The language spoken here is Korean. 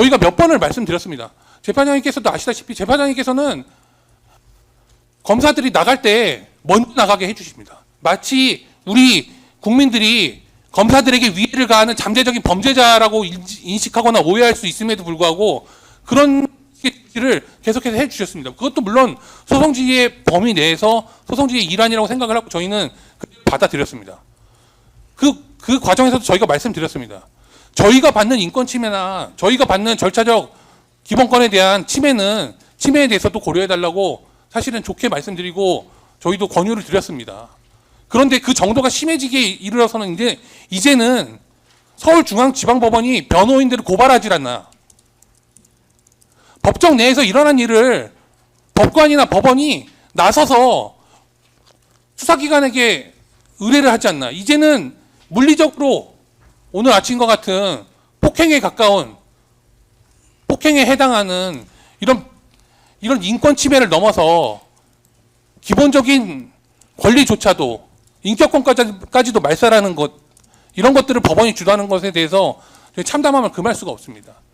저희가 몇 번을 말씀드렸습니다. 재판장님께서도 아시다시피 재판장님께서는 검사들이 나갈 때 먼저 나가게 해주십니다. 마치 우리 국민들이 검사들에게 위해를 가하는 잠재적인 범죄자라고 인- 인식하거나 오해할 수 있음에도 불구하고 그런 지를 계속해서 해주셨습니다. 그것도 물론 소송지의 범위 내에서 소송지의 일환이라고 생각을 하고 저희는 받아들였습니다. 그, 그 과정에서도 저희가 말씀드렸습니다. 저희가 받는 인권 침해나 저희가 받는 절차적 기본권에 대한 침해는 침해에 대해서도 고려해달라고 사실은 좋게 말씀드리고 저희도 권유를 드렸습니다. 그런데 그 정도가 심해지게 이르러서는 이제 이제는 서울중앙지방법원이 변호인들을 고발하질 않나. 법정 내에서 일어난 일을 법관이나 법원이 나서서 수사기관에게 의뢰를 하지 않나. 이제는 물리적으로 오늘 아침과 같은 폭행에 가까운 폭행에 해당하는 이런 이런 인권 침해를 넘어서 기본적인 권리조차도 인격권까지도 말살하는 것 이런 것들을 법원이 주도하는 것에 대해서 참담함을 금할 수가 없습니다.